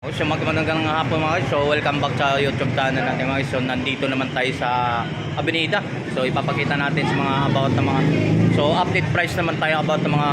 O so magandang hapon mga guys. So welcome back sa YouTube channel natin mga guys. So nandito naman tayo sa Avenida. So ipapakita natin sa mga about ng mga So update price naman tayo about ng mga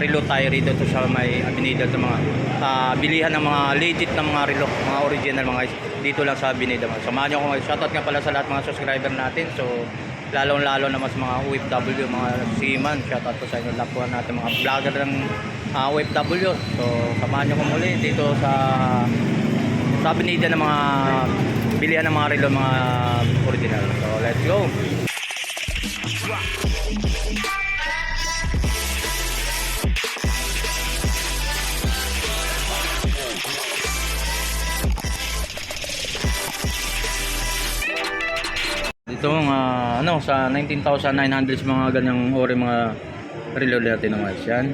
relo tayo rito to sa may Avenida sa mga ah, bilihan ng mga legit na mga relo, mga original mga guys. Dito lang sa Avenida mga. Samahan niyo ako guys. Shoutout nga pala sa lahat mga subscriber natin. So lalong-lalo naman sa mga OFW, mga seaman. Shoutout po sa inyo lahat po natin mga vlogger ng ah, OFW. So samahan niyo ko muli dito sa sa Avenida ng mga bilihan ng mga relo mga original. So let's go. Dito mga ano sa 19,900 sa mga ganyang ori mga relo natin ng guys yan.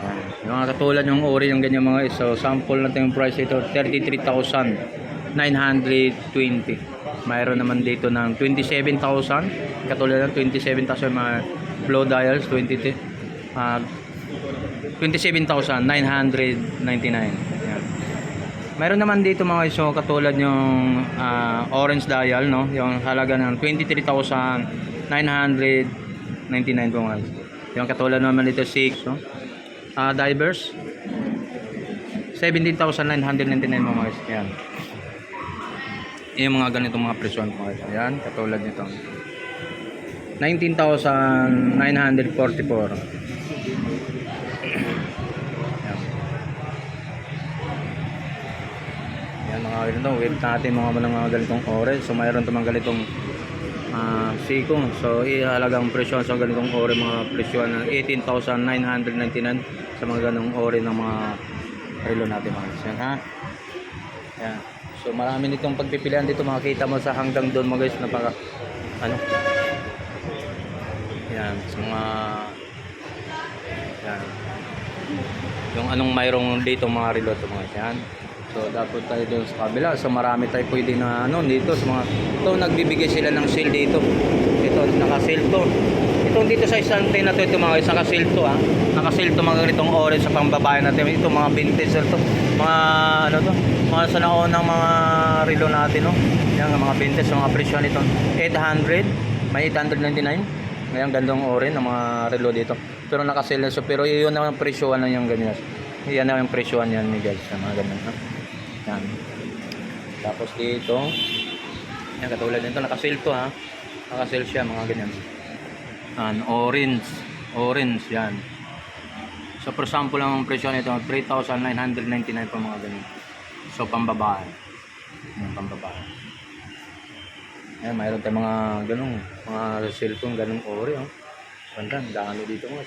Ah, yung mga katulad yung ori ng ganyan mga. So sample natin yung price ito 33,920. Mayroon naman dito ng 27,000 katulad ng 27,000 mga blow dials 20 ah 27,999. Mayroon naman dito mga guys, so katulad yung ah, orange dial, no? Yung halaga ng 23,999 po mga guys. Yung katulad naman dito 6, no? Ah, divers 17,999 po mga guys. Yan. Yung mga ganitong mga presyon po guys. Yan, katulad nito. 19,944. Yan mga ganito, wave natin mga mga, mga ganitong orange. So mayroon to mga ganitong ah siko. So ihalagang presyon sa ganitong ore mga presyon ng 18,999 sa mga ganong ore ng mga relo natin mga guys. Yan ha. Yan. So marami nitong pagpipilian dito makikita mo sa hanggang doon mga guys napaka ano yan sa mga yan yung anong mayroong dito mga relo to mga guys. yan So dapat tayo doon sa kabila. So marami tayo pwede na ano dito sa mga ito nagbibigay sila ng sale dito. Ito naka-sale to. Itong dito sa istante na to ito mga guys, naka-sale to ah. Naka-sale to mga ganitong orange sa pangbabae natin. Ito mga vintage to. Mga ano to? Mga sa naunang mga relo natin no. Yan mga vintage mga presyo nito. 800, may 899. Ngayon gandong orange ng mga relo dito. Pero naka-sale na so pero yun ang presyoan na yung ganyan. Yan na yung presyoan yan ni guys, mga ganun. Ha? Yan. Tapos dito, yan katulad nito, naka-sale to ha. Naka-sale siya, mga ganyan. Yan, orange. Orange, yan. So, for example, ang presyo nito, 3,999 pa mga ganyan. So, pambabae. Yan, pambabae. Yan, mayroon tayong mga ganung, mga cellphone, ganung ori, oh. Ganda, dami dito mo.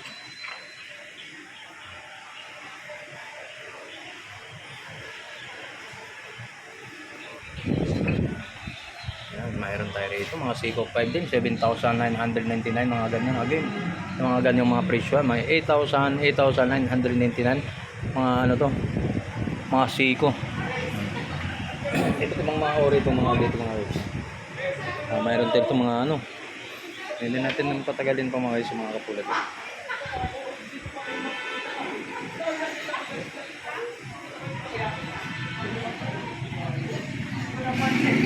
Mayroon tayo rito. Mga Seiko 5 din. 7,999. Mga ganyan. Again, yung mga ganyan mga presyo. May 8,000, 8,999. Mga ano to. Mga Seiko. Ito itong mga ori itong mga dito mga guys. Ah, mayroon tayo itong mga ano. Hindi natin nang patagalin pa mga guys yung mga kapulad. Yan.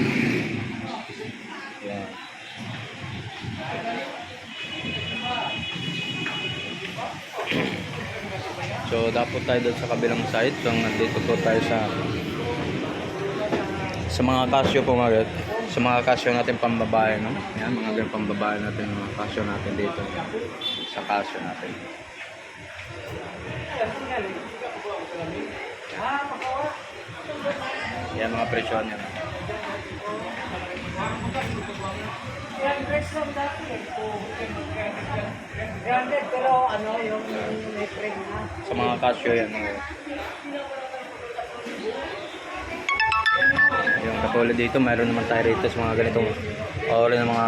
So, dapat tayo doon sa kabilang side. So, nandito po tayo sa sa mga casio po mga. Sa mga casio natin pambabae, no? Yan, mga ganyan pambabae natin, mga casio natin dito. Sa casio natin. Yan, mga presyo niya. Branded pero ano yung may frame na. Sa mga casio yan. Yung katulad dito, mayroon naman tayo rito sa mga ganitong ori ng mga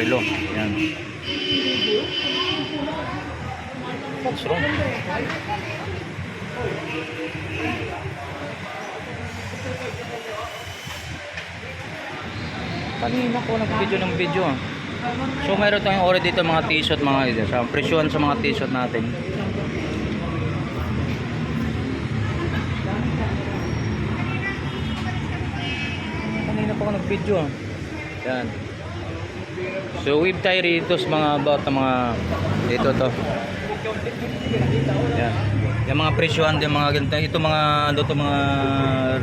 relo. Yan. What's wrong? Kanina ko nag-video ng video. So mayroon tayong order dito mga t-shirt mga idol. Sa presyon sa mga t-shirt natin. Kanina pa ako nag-video. Ah. Yan. So wave tayo rito sa mga about mga dito to. Yan. Yung mga presyohan din mga ganito. Ito mga ano dito mga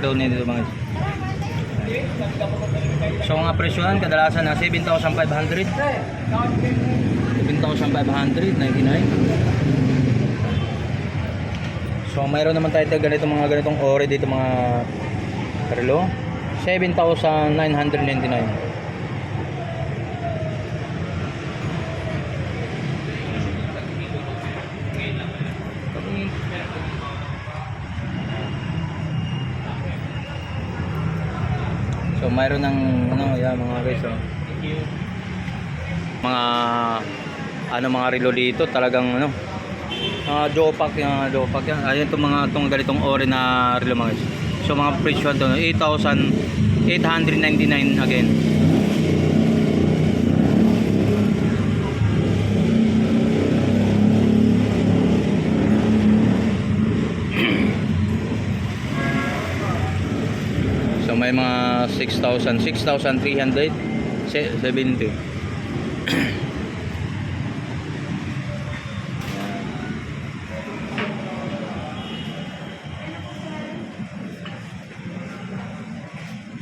daw nito mga So, mga presyohan, kadalasan na 7,500. 7,500, 99. So, mayroon naman tayo ganito mga ganitong ore dito mga relo. 7,999. So mayroon ng ano yan mga guys oh. Mga ano mga relo dito talagang ano mga jopak yung mga jopak yan. Ayun itong mga itong ganitong ore na relo mga guys. So mga presyo to 8,899 again. So may mga 6,000, 6,300, se- 70.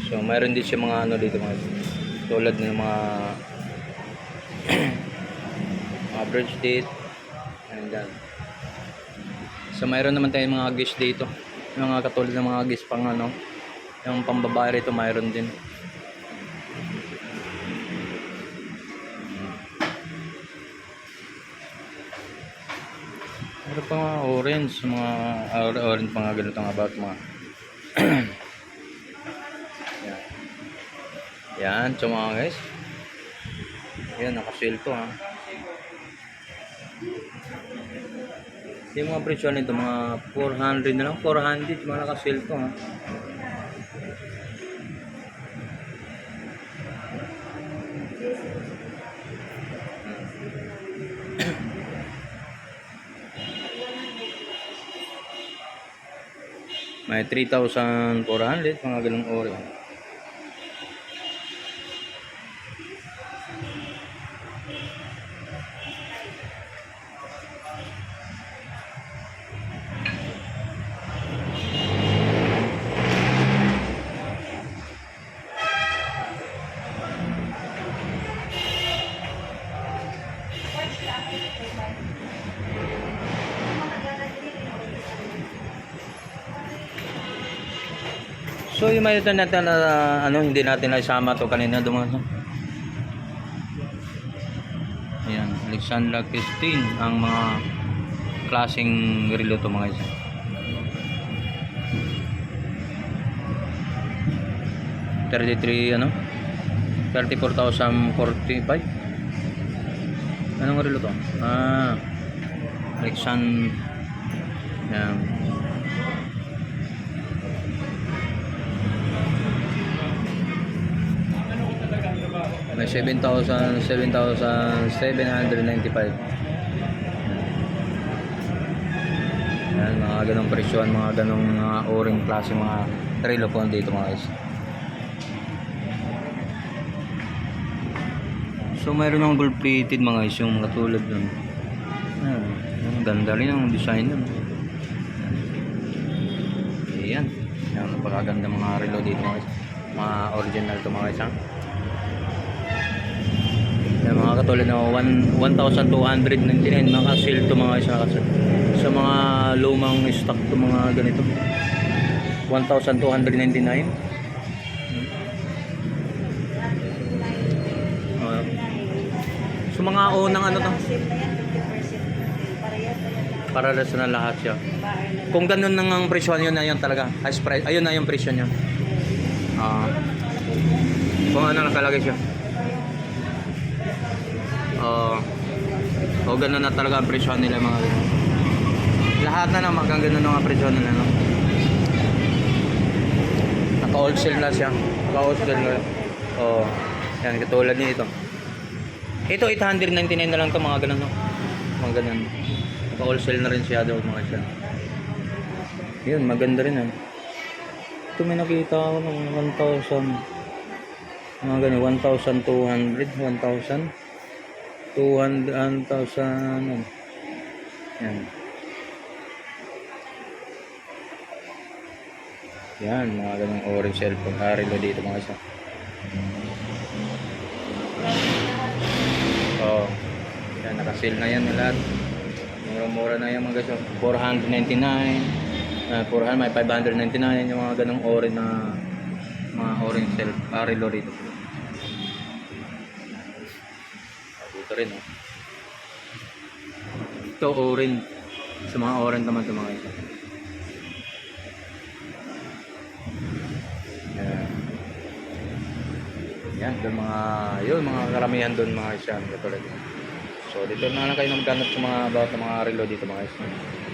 So mayroon din siya mga ano dito mga tulad ng mga mga bridge date and then So mayroon naman tayong mga gis dito. Mga katulad ng mga gis pang ano, yung pambabae rito mayroon din. Meron pa mga orange, mga or- orange pa nga ganito nga about mga Yan. Yan, so mga guys. Yan, nakasale to ha. Yung mga presyo nito, mga 400 na lang, 400, mga nakasale to ha. May 3,400, mga ganung ori. So yung may natin na ano hindi natin naisama to kanina dumaan. Ayan, Alexandra Christine ang mga klaseng relo to mga isa. Thirty-three ano? 34,045 Anong relo to? Ah Alexand Yan May 7,000 7,795 Yan, mga ganong presyon, mga ganong mga oring klase mga relo po dito mga guys. So mayroon ng gold plated mga guys yung katulad dun. Ayan, ang ganda rin ang design dun. Ayan. Ayan, napakaganda mga relo dito mga guys. Mga original to mga guys ha. Mga katulad na 1 1,299 mga sale to mga isa. Kasi sa mga lumang stock to mga ganito 1,299 Uh, so mga unang ano to? Para sa na lahat siya. Kung ganun nang ang presyo yun na yun talaga. Ayun na yung presyo niya. Ah. kung ano nakalagay siya o ganun na talaga ang presyo nila mga ganun. Lahat na naman hanggang ganun ang presyo nila no. Naka-wholesale na siya. Naka-wholesale na. Oo. Yan katulad nito. Ito 899 na lang to mga ganun no. Mga ganun. Naka-wholesale na rin siya daw mga siya. Yun, maganda rin ah. Ito may nakita ako ng 1,000 Mga ganun, 1,200, 1,000. 200, 1,000, ano. Yan. Yan, mga ganung orange cellphone. Ah, relo dito mga isa. Oh. Yan, naka-sale na yan lahat. Mura-mura na yan mga guys. 499. Uh, 400, may 599 yung mga ganung orange na mga orange cell, ah, relo dito. Ah, Dito rin, oh. Ito, orange. Sa mga orange naman ito mga isa. Yan. Yan, doon mga, yun, mga karamihan doon mga isyan, katulad. So, dito na lang kayo na maghanap sa mga, sa mga relo dito mga isyan.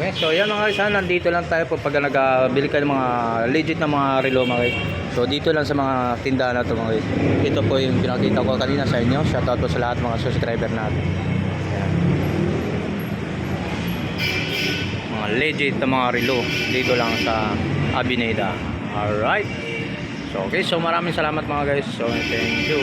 Okay, so yan mga isyan, nandito lang tayo po pag nagabili kayo ng mga legit na mga relo mga guys. So, dito lang sa mga tindahan na ito mga guys. Ito po yung pinakita ko kanina sa inyo. Shoutout po sa lahat mga subscriber natin. Yan. mga legit na mga relo dito lang sa Abineda. Alright. So okay, so maraming salamat mga guys. So thank you.